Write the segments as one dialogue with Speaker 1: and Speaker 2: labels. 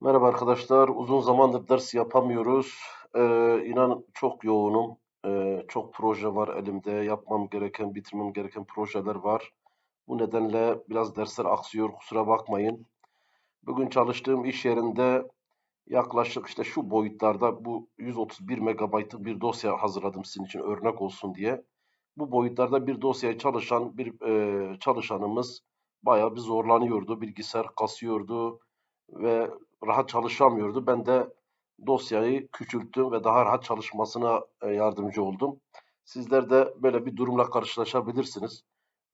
Speaker 1: Merhaba arkadaşlar. Uzun zamandır ders yapamıyoruz. Ee, inan çok yoğunum. Ee, çok proje var elimde. Yapmam gereken, bitirmem gereken projeler var. Bu nedenle biraz dersler aksıyor. Kusura bakmayın. Bugün çalıştığım iş yerinde yaklaşık işte şu boyutlarda bu 131 megabaytlık bir dosya hazırladım sizin için örnek olsun diye. Bu boyutlarda bir dosyayı çalışan bir e, çalışanımız bayağı bir zorlanıyordu. Bilgisayar kasıyordu ve rahat çalışamıyordu. Ben de dosyayı küçülttüm ve daha rahat çalışmasına e, yardımcı oldum. Sizler de böyle bir durumla karşılaşabilirsiniz.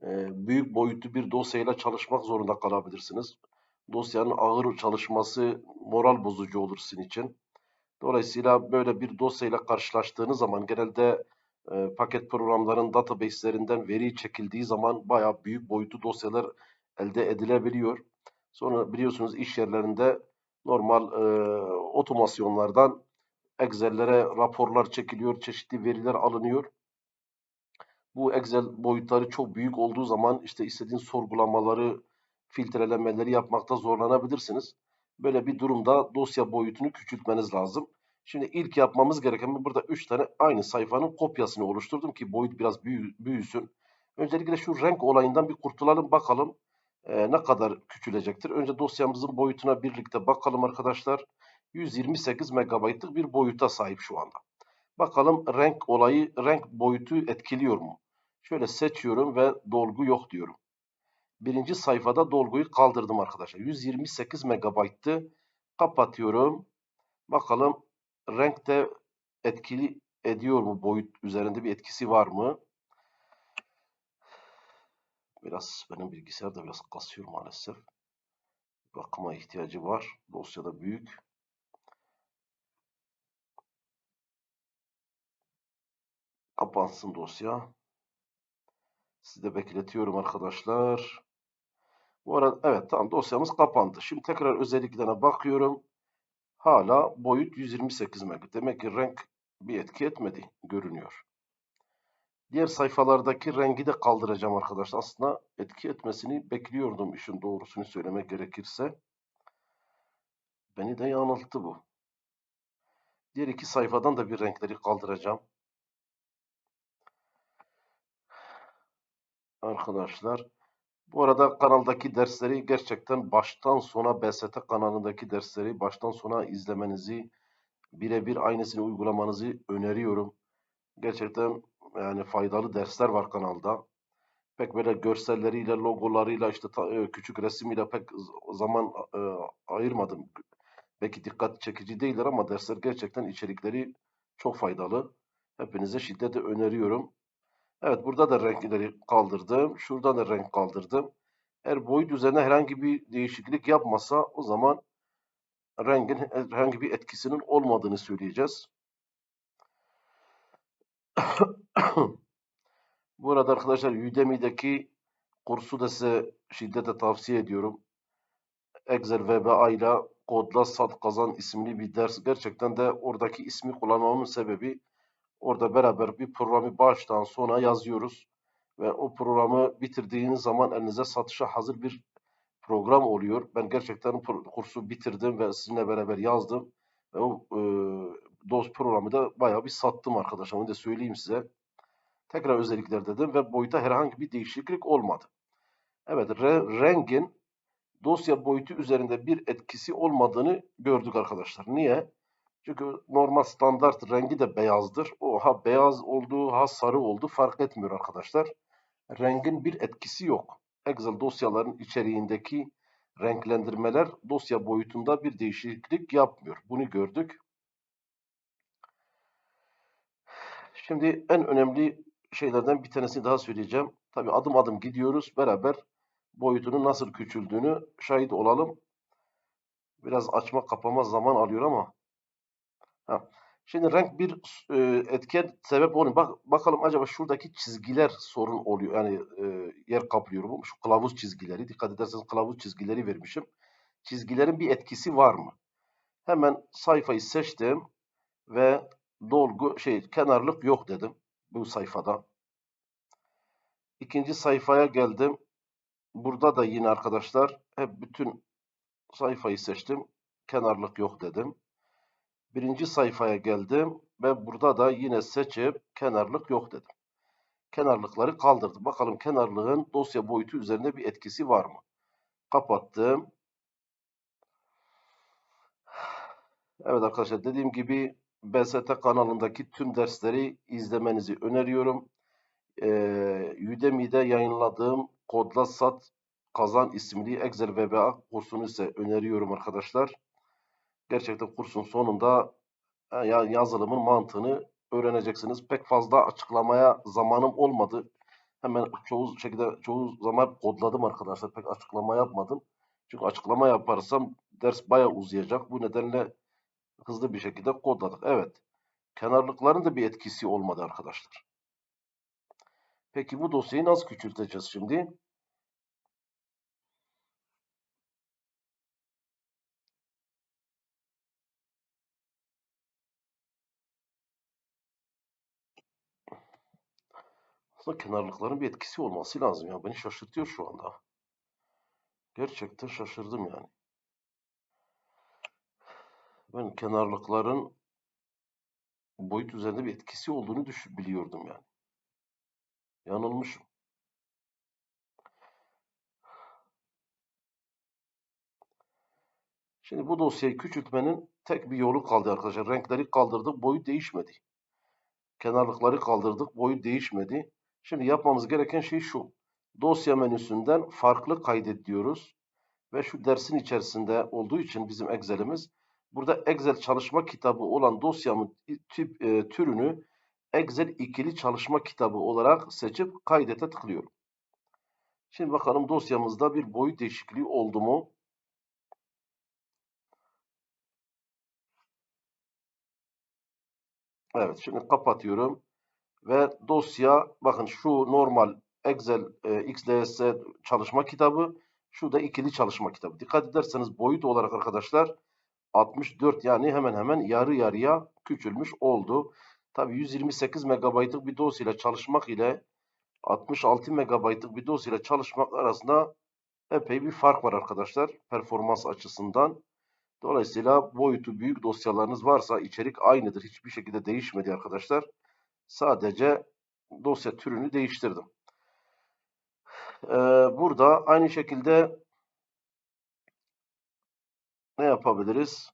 Speaker 1: E, büyük boyutlu bir dosyayla çalışmak zorunda kalabilirsiniz. Dosyanın ağır çalışması moral bozucu olur sizin için. Dolayısıyla böyle bir dosyayla karşılaştığınız zaman genelde e, paket programların database'lerinden veri çekildiği zaman bayağı büyük boyutlu dosyalar elde edilebiliyor. Sonra biliyorsunuz iş yerlerinde normal e, otomasyonlardan Excel'lere raporlar çekiliyor, çeşitli veriler alınıyor. Bu Excel boyutları çok büyük olduğu zaman işte istediğin sorgulamaları, filtrelemeleri yapmakta zorlanabilirsiniz. Böyle bir durumda dosya boyutunu küçültmeniz lazım. Şimdi ilk yapmamız gereken burada 3 tane aynı sayfanın kopyasını oluşturdum ki boyut biraz büyü, büyüsün. Öncelikle şu renk olayından bir kurtulalım bakalım e, ne kadar küçülecektir. Önce dosyamızın boyutuna birlikte bakalım arkadaşlar. 128 megabaytlık bir boyuta sahip şu anda. Bakalım renk olayı, renk boyutu etkiliyor mu? Şöyle seçiyorum ve dolgu yok diyorum. Birinci sayfada dolguyu kaldırdım arkadaşlar. 128 megabayttı. Kapatıyorum. Bakalım renkte etkili ediyor mu? Boyut üzerinde bir etkisi var mı? Biraz benim bilgisayar da biraz kasıyor maalesef. Bakıma ihtiyacı var. Dosya da büyük. Kapansın dosya. Sizi de bekletiyorum arkadaşlar. Bu arada evet tamam dosyamız kapandı. Şimdi tekrar özelliklerine bakıyorum. Hala boyut 128 MB. Demek ki renk bir etki etmedi görünüyor. Diğer sayfalardaki rengi de kaldıracağım arkadaşlar. Aslında etki etmesini bekliyordum işin doğrusunu söylemek gerekirse. Beni de yanılttı bu. Diğer iki sayfadan da bir renkleri kaldıracağım. Arkadaşlar bu arada kanaldaki dersleri gerçekten baştan sona BST kanalındaki dersleri baştan sona izlemenizi birebir aynısını uygulamanızı öneriyorum. Gerçekten yani faydalı dersler var kanalda. Pek böyle görselleriyle, logolarıyla, işte e, küçük resimiyle pek zaman e, ayırmadım. Belki dikkat çekici değiller ama dersler gerçekten içerikleri çok faydalı. Hepinize şiddetle öneriyorum. Evet burada da renkleri kaldırdım. Şurada da renk kaldırdım. Eğer boyut üzerine herhangi bir değişiklik yapmasa o zaman rengin herhangi bir etkisinin olmadığını söyleyeceğiz. Bu arada arkadaşlar Udemy'deki kursu da size şiddetle tavsiye ediyorum. Excel VBA ile Kodla Sat Kazan isimli bir ders. Gerçekten de oradaki ismi kullanmamın sebebi orada beraber bir programı baştan sona yazıyoruz. Ve o programı bitirdiğiniz zaman elinize satışa hazır bir program oluyor. Ben gerçekten kursu bitirdim ve sizinle beraber yazdım. Ve o e, DOS programı da bayağı bir sattım arkadaşlar. Onu da söyleyeyim size. Tekrar özellikler dedim ve boyuta herhangi bir değişiklik olmadı. Evet re, rengin dosya boyutu üzerinde bir etkisi olmadığını gördük arkadaşlar. Niye? Çünkü normal standart rengi de beyazdır. O ha beyaz olduğu ha sarı oldu fark etmiyor arkadaşlar. Rengin bir etkisi yok. Excel dosyaların içeriğindeki renklendirmeler dosya boyutunda bir değişiklik yapmıyor. Bunu gördük. Şimdi en önemli şeylerden bir tanesini daha söyleyeceğim. Tabi adım adım gidiyoruz. Beraber boyutunun nasıl küçüldüğünü şahit olalım. Biraz açma kapama zaman alıyor ama. Ha. Şimdi renk bir e, etken sebep oluyor. Bak bakalım acaba şuradaki çizgiler sorun oluyor. Yani e, yer kaplıyor bu. Şu kılavuz çizgileri. Dikkat ederseniz kılavuz çizgileri vermişim. Çizgilerin bir etkisi var mı? Hemen sayfayı seçtim ve dolgu şey kenarlık yok dedim bu sayfada. İkinci sayfaya geldim. Burada da yine arkadaşlar hep bütün sayfayı seçtim. kenarlık yok dedim. Birinci sayfaya geldim ve burada da yine seçip kenarlık yok dedim. Kenarlıkları kaldırdım. Bakalım kenarlığın dosya boyutu üzerinde bir etkisi var mı? Kapattım. Evet arkadaşlar dediğim gibi BST kanalındaki tüm dersleri izlemenizi öneriyorum. Ee, Udemy'de yayınladığım Kodla Sat Kazan isimli Excel VBA kursunu ise öneriyorum arkadaşlar. Gerçekten kursun sonunda e, ya- yazılımın mantığını öğreneceksiniz. Pek fazla açıklamaya zamanım olmadı. Hemen çoğu şekilde çoğu zaman kodladım arkadaşlar. Pek açıklama yapmadım. Çünkü açıklama yaparsam ders bayağı uzayacak. Bu nedenle hızlı bir şekilde kodladık. Evet. Kenarlıkların da bir etkisi olmadı arkadaşlar. Peki bu dosyayı nasıl küçülteceğiz şimdi? Aslında kenarlıkların bir etkisi olması lazım ya. Beni şaşırtıyor şu anda. Gerçekten şaşırdım yani. Ben kenarlıkların boyut üzerinde bir etkisi olduğunu düşün, biliyordum yani. Yanılmışım. Şimdi bu dosyayı küçültmenin tek bir yolu kaldı arkadaşlar. Renkleri kaldırdık, boyut değişmedi. Kenarlıkları kaldırdık, boyut değişmedi. Şimdi yapmamız gereken şey şu. Dosya menüsünden farklı kaydet diyoruz. Ve şu dersin içerisinde olduğu için bizim Excel'imiz burada Excel çalışma kitabı olan dosyamın tip, e, türünü Excel ikili çalışma kitabı olarak seçip kaydete tıklıyorum. Şimdi bakalım dosyamızda bir boyut değişikliği oldu mu? Evet şimdi kapatıyorum. Ve dosya bakın şu normal Excel e, XLS çalışma kitabı. Şu da ikili çalışma kitabı. Dikkat ederseniz boyut olarak arkadaşlar 64 yani hemen hemen yarı yarıya küçülmüş oldu. Tabi 128 megabaytlık bir dosyayla çalışmak ile 66 megabaytlık bir dosyayla çalışmak arasında epey bir fark var arkadaşlar performans açısından. Dolayısıyla boyutu büyük dosyalarınız varsa içerik aynıdır. Hiçbir şekilde değişmedi arkadaşlar. Sadece dosya türünü değiştirdim. Ee, burada aynı şekilde ne yapabiliriz?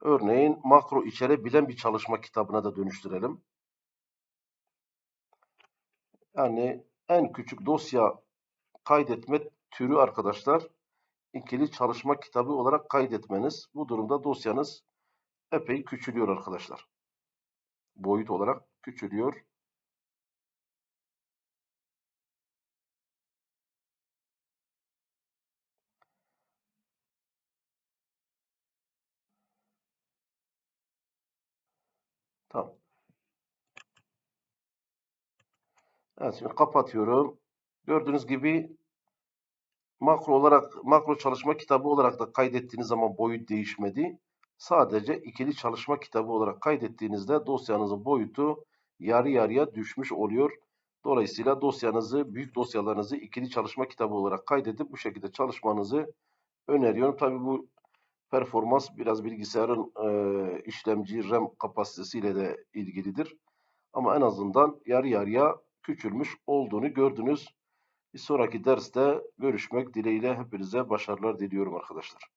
Speaker 1: Örneğin makro içerebilen bir çalışma kitabına da dönüştürelim. Yani en küçük dosya kaydetme türü arkadaşlar ikili çalışma kitabı olarak kaydetmeniz. Bu durumda dosyanız epey küçülüyor arkadaşlar. Boyut olarak küçülüyor. Tamam. Evet şimdi kapatıyorum. Gördüğünüz gibi makro olarak makro çalışma kitabı olarak da kaydettiğiniz zaman boyut değişmedi. Sadece ikili çalışma kitabı olarak kaydettiğinizde dosyanızın boyutu yarı yarıya düşmüş oluyor. Dolayısıyla dosyanızı, büyük dosyalarınızı ikili çalışma kitabı olarak kaydedip bu şekilde çalışmanızı öneriyorum. Tabii bu performans biraz bilgisayarın e, işlemci RAM kapasitesiyle de ilgilidir. Ama en azından yarı yarıya küçülmüş olduğunu gördünüz. Bir sonraki derste görüşmek dileğiyle hepinize başarılar diliyorum arkadaşlar.